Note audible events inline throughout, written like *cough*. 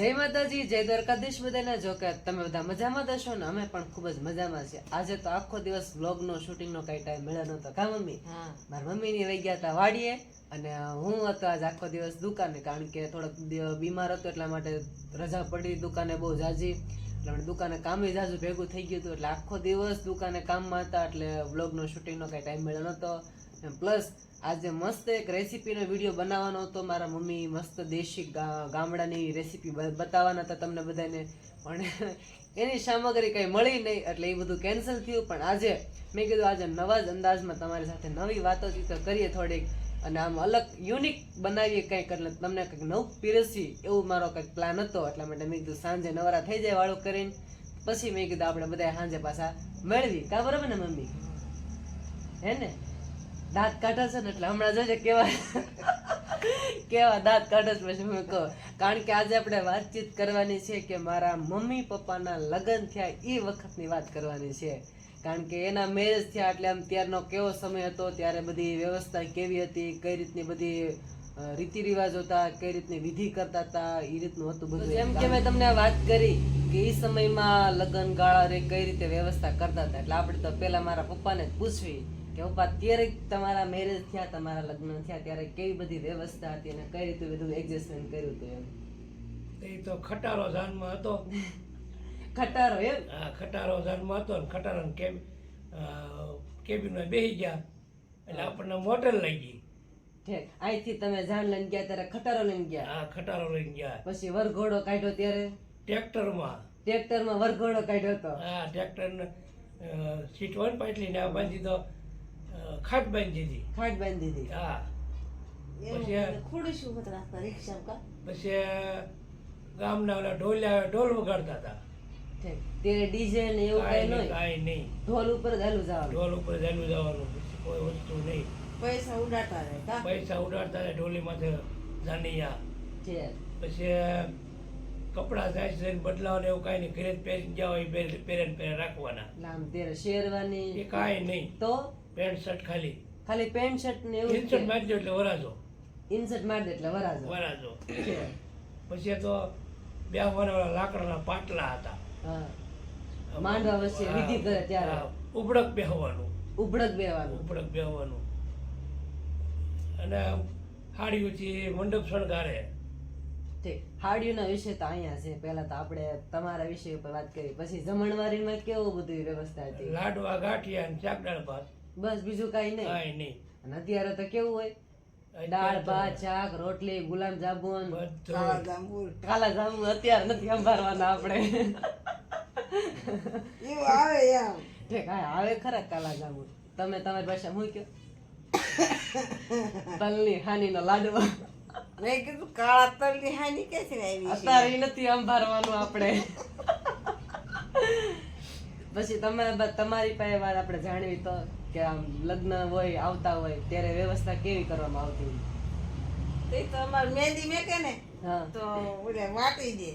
જય માતાજી જય દ્વારકાધીશ બધાને જો કે તમે બધા મજામાં હશો ને અમે પણ ખૂબ જ મજામાં છીએ. આજે તો આખો દિવસ બ્લોગનો શૂટિંગનો કઈ ટાઈમ મળ્યો નતો કા મમ્મી? મારા મમ્મીની વહી ગયા હતા વાડીએ અને હું હતો આજ આખો દિવસ દુકાને કારણ કે થોડોક બીમાર હતો એટલા માટે રજા પડી દુકાને બહુ જાજી. એટલે દુકાને કામે જાજુ ભેગું થઈ ગયું હતું એટલે આખો દિવસ દુકાને કામમાં હતા એટલે વ્લોગનો શૂટિંગનો કાંઈ ટાઈમ મળ્યો નહોતો. પ્લસ આજે મસ્ત એક રેસીપીનો વીડિયો બનાવવાનો હતો. મારા મમ્મી મસ્ત દેશી ગામડાની રેસીપી બતાવવાના હતા તમને બધાને. પણ *laughs* એની સામગ્રી કંઈ મળી નહીં એટલે એ બધું કેન્સલ થયું. પણ આજે મેં કીધું, આજે નવા જ અંદાજમાં તમારી સાથે નવી વાતોચીતો કરીએ થોડીક. અને આમ અલગ યુનિક બનાવીએ કંઈક. એટલે તમને કંઈક નવું પીરસી, એવું મારો કંઈક પ્લાન હતો. એટલા માટે મેં કીધું, સાંજે નવરા થઈ જાય વાળું કરીને. પછી મેં કીધું, આપણે બધા સાંજે પાછા મેળવી. કા બરાબર ને, મમ્મી? હે ને? દાંત કાઢે છે ને, એટલે હમણાં જોજે કેવા કેવા દાંત કાઢે છે પછી હું કહું. કારણ કે આજે આપણે વાતચીત કરવાની છે કે મારા મમ્મી પપ્પાના લગ્ન થયા એ વખતની વાત કરવાની છે. કારણ કે એના મેરેજ થયા એટલે આમ ત્યારનો કેવો સમય હતો ત્યારે બધી વ્યવસ્થા કેવી હતી કઈ રીતની બધી રીતિ રિવાજ હતા કઈ રીતની વિધિ કરતા હતા એ રીતનું હતું બધું. એમ કે મેં તમને વાત કરી કે એ સમયમાં લગ્ન ગાળા રે કઈ રીતે વ્યવસ્થા કરતા હતા. એટલે આપણે તો પેલા મારા પપ્પાને જ પૂછવી કે પપ્પા ત્યારે તમારા મેરેજ થયા તમારા લગ્ન થયા ત્યારે કેવી બધી વ્યવસ્થા હતી અને કઈ રીતે બધું એડજસ્ટમેન્ટ કર્યું હતું એમ? એ તો ખટારો જાનમાં હતો. ખટારો એમ? હા ખટારો જાનમાં હતો ને ખટારો કેમ કેબિનમાં બેસી ગયા. એટલે આપણને મોટર લઈ ગઈ. ઠીક અહીંથી તમે જાન લઈને ગયા ત્યારે ખટારો લઈને ગયા? આ ખટારો લઈને ગયા. પછી વરઘોડો કાઢ્યો ત્યારે? ટ્રેક્ટરમાં. ટ્રેક્ટરમાં વરઘોડો કાઢ્યો હતો હા ટ્રેક્ટરને સીટ વન પાટલીને ને બાંધી તો ખાટ બાંધી દીધી. ખાટ બાંધી દીધી. હા. પછી ખોડું શું મત રાખતા રિક્ષા કા પછી ગામના ઓલા ઢોલિયા ઢોલ વગાડતા હતા. ત્યારે ડીજે ને એવું કઈ કાંઈ નહીં નહીં. નહીં. ઢોલ ઉપર જ હાલું જવાનું. ઢોલ ઉપર ચાલુ જવાનું કોઈ વસ્તુ નહીં. પૈસા ઉડાડતા રહે કા? પૈસા ઉડાડતા હતા ઢોલી જાનિયા છે. પછી કપડા જાય છે બદલાવ એવું કાંઈ નહીં. ઘરે પહેરી પહેરીને જાઓ એ પહેરી પહેરીને પહેરે રાખવાના. નામ તેરે શેરવાની એ કાઈ નહીં. તો? પેન્ટ શર્ટ ખાલી. ખાલી પેન્ટ શર્ટ ને એવું ઇન્સર્ટ મારજો એટલે વરાજો. ઇન્સર્ટ મારજો દે એટલે વરાજો. વરાજો. પછી તો બે લાકડાના પાટલા હતા. હા. માંડવા વચ્ચે વિધિ કરે ત્યારે. ઉબડક બેહવાનું. ઉબડક બેહવાનું. અને હાડીઓથી મંડપ શણગારે. ઠીક હાડીઓના વિશે તો અહીંયા છે. પહેલા તો આપણે તમારા વિષય ઉપર વાત કરી. પછી જમણવારીમાં કેવું બધું વ્યવસ્થા હતી? લાડવા ગાંઠિયા અને શાક દાળ ભાત. બસ બીજું કાંઈ નહીં. કાંઈ નહીં. અને અત્યારે તો કેવું હોય? દાળ ભાત શાક રોટલી ગુલાબ જામુન બધું. કાલા જાંબુ અત્યારે નથી સંભાળવાના આપણે. એવું આવે એમ. ઠીક હા આવે ખરા કાલા જાંબુ તમે તમારી ભાષા હું કયો? તલની હાનીનો લાડવો. મેં કીધું કાળા તલની હાની કે છે? અત્યારે નથી સંભાળવાનું આપણે. પછી તમે તમારી પાસે વાત આપણે જાણવી તો? કે આમ લગ્ન હોય આવતા હોય ત્યારે વ્યવસ્થા કેવી કરવામાં આવતી તે તો અમાર મહેંદી મેકે ને તો ઓલે વાટી દે.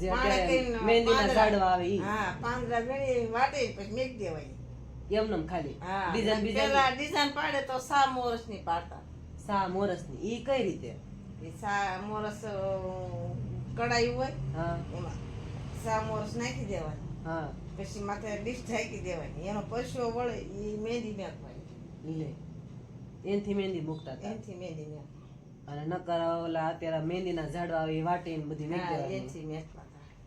મહેંદીના ઝાડવા આવે હા પાંદડા ગણી વાટી પછી મેક દેવાય. એમનેમ ખાલી? ડિઝાઇન પેલા ડિઝાઇન પાડે તો સા મોરસની પાડતા. સા મોરસની ઈ કઈ રીતે? એ સા મોરસ કડાઈ હોય હા. એમાં સા મોરસ નાખી દેવાની હા. પછી માથે ડીશ ઢાંકી દેવાની. એનો પરસો વળે એ મહેંદી નાખવાની લે એનથી મહેંદી મૂકતા હતા? એનથી મહેંદી મેક અને નકર ઓલા અત્યારે મહેંદીના ઝાડવા આવે એ વાટીને બધી હા એનથી મેકવા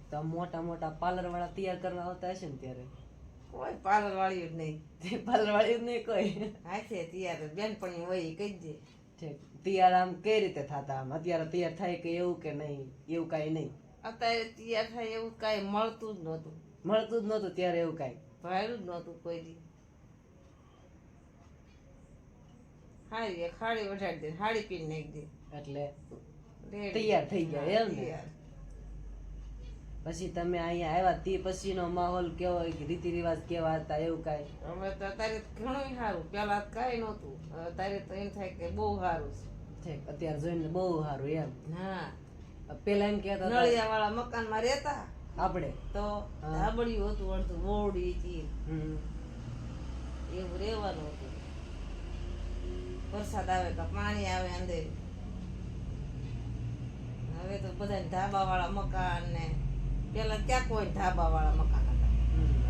તો મોટા મોટા પાર્લર વાળા તૈયાર કરવા આવતા હશે ને ત્યારે? કોઈ પાર્લર વાળી જ નહીં. પાર્લર વાળી નહીં કોઈ? હાથે તૈયાર બેનપણી હોય એ કહી દે. તૈયાર આમ કઈ રીતે થતા? આમ અત્યારે તૈયાર થાય કે એવું કે નહીં? એવું કાંઈ નહીં? અત્યારે તૈયાર થાય એવું કાંઈ મળતું જ નહોતું. મળતું જ નહોતું ત્યારે એવું કાંઈ. ભાડું જ નહોતું કોઈ દી. હારી હાડી વઢાડી દે હાડી પીને નાખી દે. એટલે તૈયાર થઈ ગયા એમ ને? પછી તમે અહીંયા આવ્યા તે પછીનો માહોલ કેવો કે રીતિ રિવાજ કેવા હતા એવું કાંઈ? અમે તો અત્યારે ઘણું સારું. પેલા કાંઈ નહોતું. અત્યારે તો એમ થાય કે બહુ સારું છે. અત્યારે જોઈને બહુ સારું એમ. હા. પેલા એમ કહેતા નળિયા વાળા મકાનમાં રહેતા. આપણે. તો. ધાબળિયું હતું અડધું મોડી હતી એવું રહેવાનું હતું. વરસાદ આવે તો પાણી આવે અંદર. હવે તો બધા ધાબા વાળા મકાન ને પેલા ક્યાં કોઈ ધાબા વાળા મકાન હતા?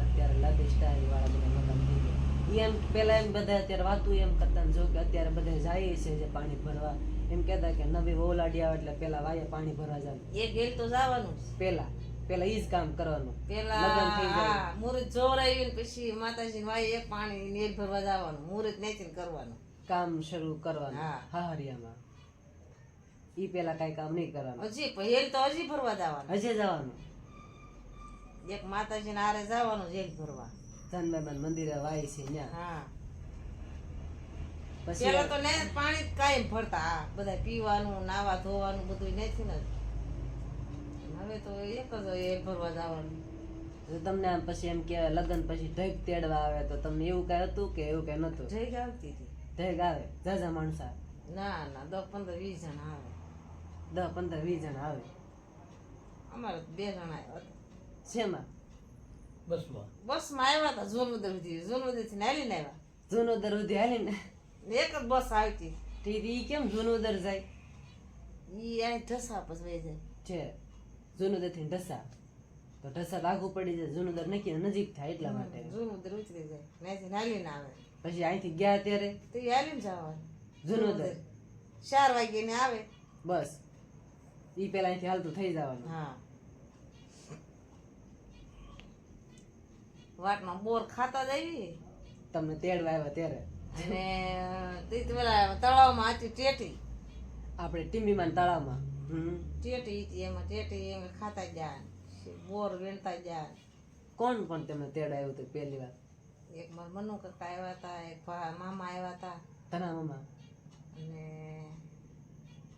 અત્યારે લાદી સ્ટાઇલ વાળા બધા મકાન થઈ ગયા. એમ પેલા એમ બધા અત્યારે વાતું એમ કરતા જો કે અત્યારે બધા જાય છે જે પાણી ભરવા. એમ કહેતા કે નવી વહુલાડી આવે એટલે પેલા વાયે પાણી ભરવા જાય. એક ગેલ તો જવાનું પેલા. પેલા ઈ જ કામ કરવાનું. પેલા. મુહૂર્ત જોવરાવી ને પછી માતાજી વાય એક પાણી નેલ ભરવા જવાનું મુહૂર્ત નેચીને કરવાનું. કામ શરૂ કરવાનું હાહરિયામાં. ઈ પેલા કઈ કામ નહીં કરવાનું. હજી પહેલ તો હજી ભરવા જવાનું. હજી જવાનું. એક માતાજી આરે જવાનું હેલ ભરવા. ધનબાબા મંદિરે વાય છે ત્યાં પેલા તો ને પાણી કાઈ કાયમ ભરતા બધા પીવાનું નાવા ધોવાનું બધું નથી ને હવે તો એક જ એ ભરવા જવાનું. તમને આમ પછી એમ કે લગ્ન પછી ઢેક તેડવા આવે તો તમને એવું કઈ હતું કે એવું કઈ નતું જઈ આવતી હતી. ઢેક આવે. જાજા માણસા. ના ના દસ પંદર વીસ જણ આવે. દસ પંદર વીસ જણ આવે. અમારે તો બે જણા આવ્યા હતા. શેમાં? બસમાં. બસમાં આવ્યા હતા જોનુદર સુધી જોનુદરથી હાલીને આવ્યા. જૂનો દર સુધી હાલી ને ને એક જ બસ આવતી. ઠીક ઈ કેમ જૂનું દર જાય? ઈ અહીં ઢસા પછી જાય. છે. જૂનો દરથી ઢસા. તો ઢસા લાગુ પડી જાય જૂનું દર નક્કી નજીક થાય એટલા માટે. જૂનું દર ઉતરી જાય. ત્યાંથી હાલીને આવે. પછી અહીંથી ગયા ત્યારે? તો હાલીને જવાનું. દર. ચાર વાગે ને આવે. બસ. ઈ પેલા અહીંથી હાલતું થઈ જવાનું. હા. વાટમાં બોર ખાતા જઈએ તમને તેડવા આવ્યા ત્યારે? અને તળાવમાં હતી ટેટી. આપણે ટીમીમાં તળાવમાં. ટેટી હતી એમાં ટેટી એમ ખાતા જાય બોર વેણતા જાય કોણ કોણ તમને તેડાયું હતું પહેલી વાર? એક માર મનુ કાકા આવ્યા હતા એક મામા આવ્યા હતા. તના મામા? અને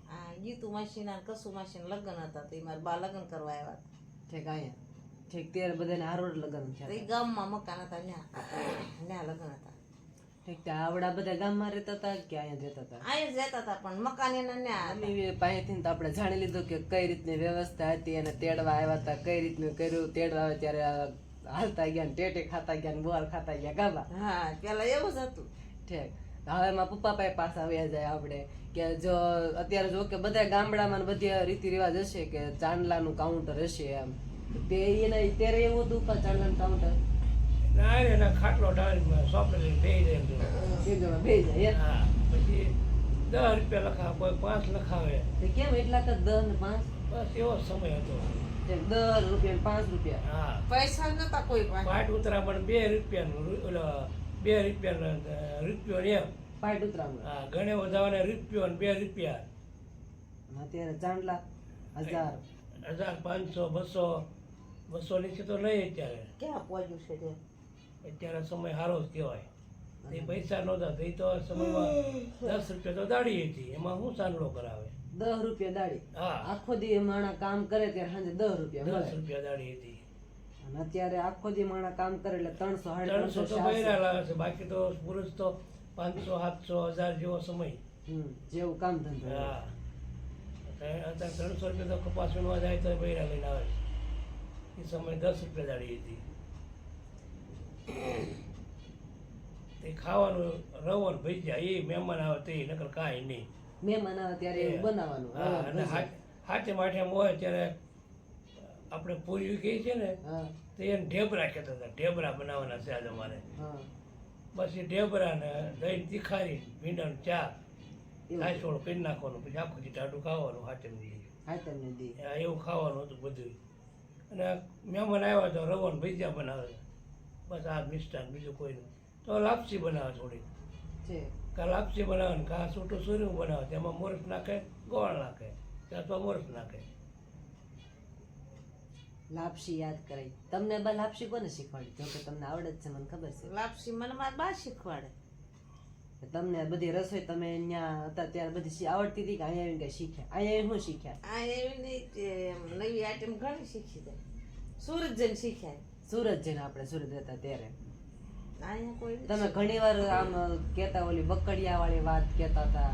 આ ગીતુ માસીના કસુ માસીના લગ્ન હતા તો એ મારા બા લગ્ન કરવા આવ્યા હતા. ઠીક અહીંયા ઠીક ત્યારે બધાને હારોડ લગ્ન છે થયા એ ગામમાં મકાન હતા ત્યાં ત્યાં લગ્ન હતા. આવડા બધા ગામમાં રહેતા હતા કે અહીંયા રહેતા હતા? અહીંયા રહેતા હતા પણ મકાન એના પાસેથી તો આપણે જાણી લીધું કે કઈ રીતની વ્યવસ્થા હતી અને તેડવા આવ્યા હતા કઈ રીતનું કર્યું તેડવા આવે ત્યારે હાલતા ગયા ને ટેટે ખાતા ગયા ને બોલ ખાતા ગયા ગાબા હા પેલા એવું જ હતું. ઠીક. હવે એમાં પપ્પા પાસે પાછા આવ્યા જાય આપણે કે જો અત્યારે જો કે બધા ગામડામાં બધી રીતિ રિવાજ હશે કે ચાંદલાનું કાઉન્ટર હશે એમ. તે એના ત્યારે એવું હતું ચાંદલાનું કાઉન્ટર ના રે ખાટલો ડાળીમાં જમા બે જાય હા પછી દસ રૂપિયા લખાવે કોઈ પાંચ લખાવે. તે કેમ એટલા તો દસ ને પાંચ? બસ એવો સમય હતો. દસ રૂપિયા પાંચ રૂપિયા. હા. પૈસા નતા કોઈ પાટ ઉતરામણ બે રૂપિયાનું ઓલો બે રૂપિયાનો રૂપિયો એમ. પાટ ઉતરામણ હા ઘણે વધાવાને રૂપિયો ને બે રૂપિયા. અત્યારે ચાંદલા હજાર. હજાર પાંચસો બસો બસો નીચે તો નહીં અત્યારે ક્યાં પહોંચ્યું છે તે? અત્યારે સમય સારો જ કહેવાય. એ પૈસા નહોતા તો એ તો સમયમાં દસ રૂપિયા તો દાડી હતી એમાં હું સાંડલો કરાવે? દસ રૂપિયા દાડી? હા. આખો દી માણા કામ કરે ત્યારે સાંજે દસ રૂપિયા દસ રૂપિયા દાડી હતી. અને અત્યારે આખો દી માણા કામ કરે એટલે ત્રણસો સાડી ત્રણસો તો બહેરા લાવે છે બાકી તો પુરુષ તો પાંચસો સાતસો હજાર જેવો સમય. જેવું કામ ધંધો હા. અત્યારે અત્યારે ત્રણસો રૂપિયા તો કપાસ વીણવા જાય તો બહેરા લઈને આવે છે. એ સમય દસ રૂપિયા દાડી હતી. તે ખાવાનું રવણ ભજીયા એ મહેમાન આવે તે નકર કાંઈ નહીં. મહેમાન આવે ત્યારે એવું બનાવવાનું હા, અને. હાથે માઠે મોય ત્યારે આપણે પૂરી કહીએ છીએ ને તો એને ઢેબરા કહેતા હતા ઢેબરા બનાવવાના છે આજે અમારે. હા. બસ એ ઢેબરા ને દહીં તીખારી ભીંડાનું ચા. કાચોળ કરી નાખવાનું પછી આખું દી ખાવાનું હાથે હા તમને એવું ખાવાનું હતું બધું. અને મહેમાન આવ્યા તો રવણ ભજીયા બનાવે. બસ આ મિષ્ટાન બીજું કોઈ નહીં. તો લાપસી બનાવે થોડી છે કા લાપસી બનાવે ને કા સૂટું સૂર્યું બનાવે તેમાં મોરસ નાખે ગોળ નાખે ત્યાં તો મોરસ નાખે. લાપસી યાદ કરાઈ તમને બા લાપસી કોને શીખવાડી? જો કે તમને આવડે જ છે મને ખબર છે. લાપસી મને મારા બા શીખવાડે. તમને બધી રસોઈ તમે અહીંયા હતા ત્યારે બધી શી- આવડતી હતી કે અહીંયા આવીને કઈ શીખ્યા? અહીંયા આવીને શું શીખ્યા? અહીંયા એવી નવી આઈટમ ઘણી શીખી જાય. સુરત જઈને શીખ્યા. સુરત જઈને આપણે સુરત રહેતા ત્યારે. તમે ઘણી વાર આમ કેતા ઓલી બકડિયા વાળી વાત કેતા હતા.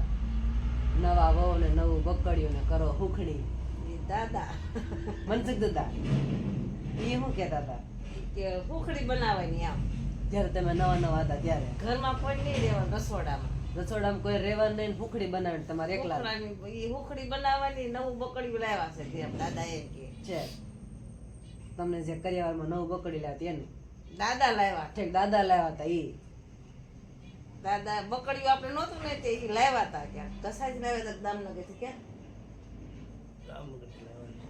નવા વહુ ને નવું બકડિયું ને કરો હુખડી. દાદા. મનસુખ દાદા. એ શું કેતા હતા? કે હુખડી બનાવવાની આમ. જ્યારે તમે નવા નવા હતા ત્યારે. ઘરમાં કોઈ નહીં રહેવા રસોડામાં. રસોડામાં કોઈ રહેવાનું નહીં હુખડી બનાવીને તમારે એકલા. એ હુખડી બનાવવાની નવું બકડી લાવ્યા છે દાદા એમ કે. છે. તમને જે કરિયાવારમાં નવ બકડી લાવતી એને. દાદા લાવ્યા. ઠેક દાદા લાવ્યા હતા એ દાદા બકડીઓ આપણે નહોતું ને તે લાવ્યા હતા ક્યાં કસાઈ જ લાવ્યા હતા દામનગરથી ક્યાં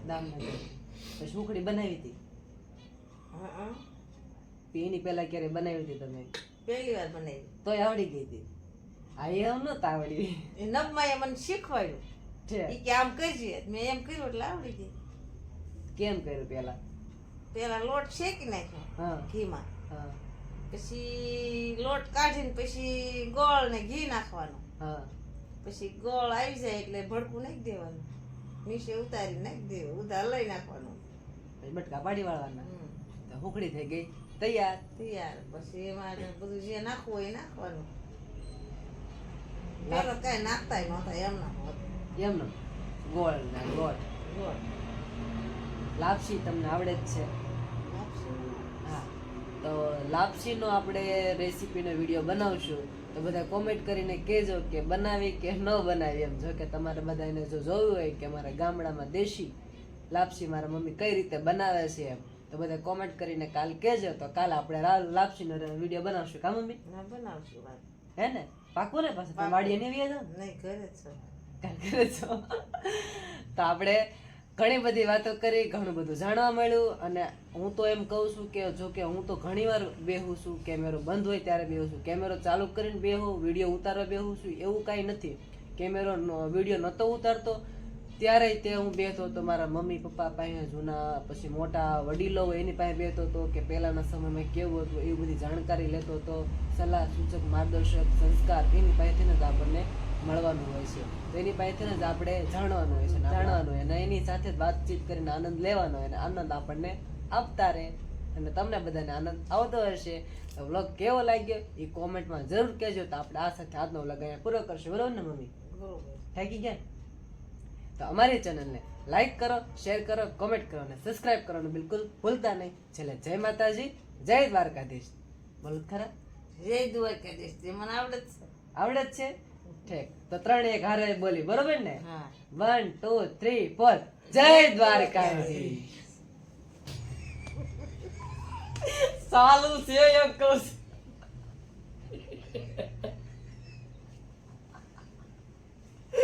દામનગર. પછી ઉખડી બનાવી હતી. હં, હં. એની પહેલા ક્યારે બનાવી હતી તમે? પહેલી વાર બનાવી. તોય આવડી ગઈ હતી. આ એ એમ નતા આવડી એ નબમાએ મને શીખવાડ્યું. એ ઈ કે આમ કરજે. મેં એમ કર્યું એટલે આવડી ગઈ. કેમ કર્યું પેલા પેલા લોટ શેકી નાખ્યો હા. ઘીમાં. પછી લોટ કાઢીને પછી ગોળ ને ઘી નાખવાનું. હા. પછી ગોળ આવી જાય એટલે ભડકું નાખી દેવાનું. નીચે ઉતારી નાખી દેવું ઉધાર લઈ નાખવાનું. પછી બટકા પાડી વાળવાના. હુકડી થઈ ગઈ. તૈયાર. તૈયાર. પછી એમાં બધું જે નાખવું હોય એ નાખવાનું. પેલો કઈ નાખતાય નહોતા એમના એમનો ગોળ ને ગોળ. ગોળ. લાપસી તમને આવડે જ છે. તો લાપસીનો આપણે રેસીપીનો વીડિયો બનાવશું. તો બધા કોમેન્ટ કરીને કહેજો કે બનાવી કે ન બનાવી એમ જો કે તમારે બધાને જો જોયું હોય કે અમારા ગામડામાં દેશી લાપસી મારા મમ્મી કઈ રીતે બનાવે છે એમ તો બધા કોમેન્ટ કરીને કાલ કહેજો. તો કાલ આપણે લાપસીનો વીડિયો બનાવશું. કા મમ્મી? બનાવશું હે ને? પાકું ને પાછું? વાડીએ નહીં વ્યા નહીં ઘરે છો. ઘરે છો. તો આપણે ઘણી બધી વાતો કરી, ઘણું બધું જાણવા મળ્યું અને હું તો એમ કહું છું કે જો કે હું તો ઘણી વાર બેહું છું, કેમેરો બંધ હોય ત્યારે બેહું છું. કેમેરો ચાલુ કરીને બેહું, વીડિયો ઉતારવા બેહું છું, એવું કાંઈ નથી. કેમેરો વીડિયો નહોતો ઉતારતો ત્યારે તે હું બેઠો તો મારા મમ્મી પપ્પા પાસે જૂના પછી મોટા વડીલો હોય એની પાસે બેઠો હતો કે પહેલાંના સમયમાં કેવું હતું એવી બધી જાણકારી લેતો હતો સલાહ સૂચક માર્ગદર્શક સંસ્કાર એની પાસેથી જ આપણને મળવાનું હોય છે. તો એની પાસેથી જ આપણે જાણવાનું હોય છે જાણવાનું. હોય અને એની સાથે વાતચીત કરીને આનંદ લેવાનો હોય અને આનંદ આપણને આપતા રહે અને તમને બધાને આનંદ આવતો હશે. તો વ્લોગ કેવો લાગ્યો એ કોમેન્ટમાં જરૂર કહેજો. તો આપણે આ સાથે આજનો વ્લોગ અહીંયા પૂરો કરશું. બરોબર ને મમ્મી? બરોબર. થાકી ગયા? તો અમારી ચેનલને લાઈક કરો શેર કરો કોમેન્ટ કરો અને સબસ્ક્રાઇબ કરવાનું બિલકુલ ભૂલતા નહીં. છેલ્લે જય માતાજી જય દ્વારકાધીશ. બોલો ખરા? જય દ્વારકાધીશ જે મને આવડે જ છે. આવડે જ છે? ઠીક. તો ત્રણ એક હારે બોલી બરોબર ને? One two three four. જય દ્વારકાધીશ. સાલું છે કહું છું.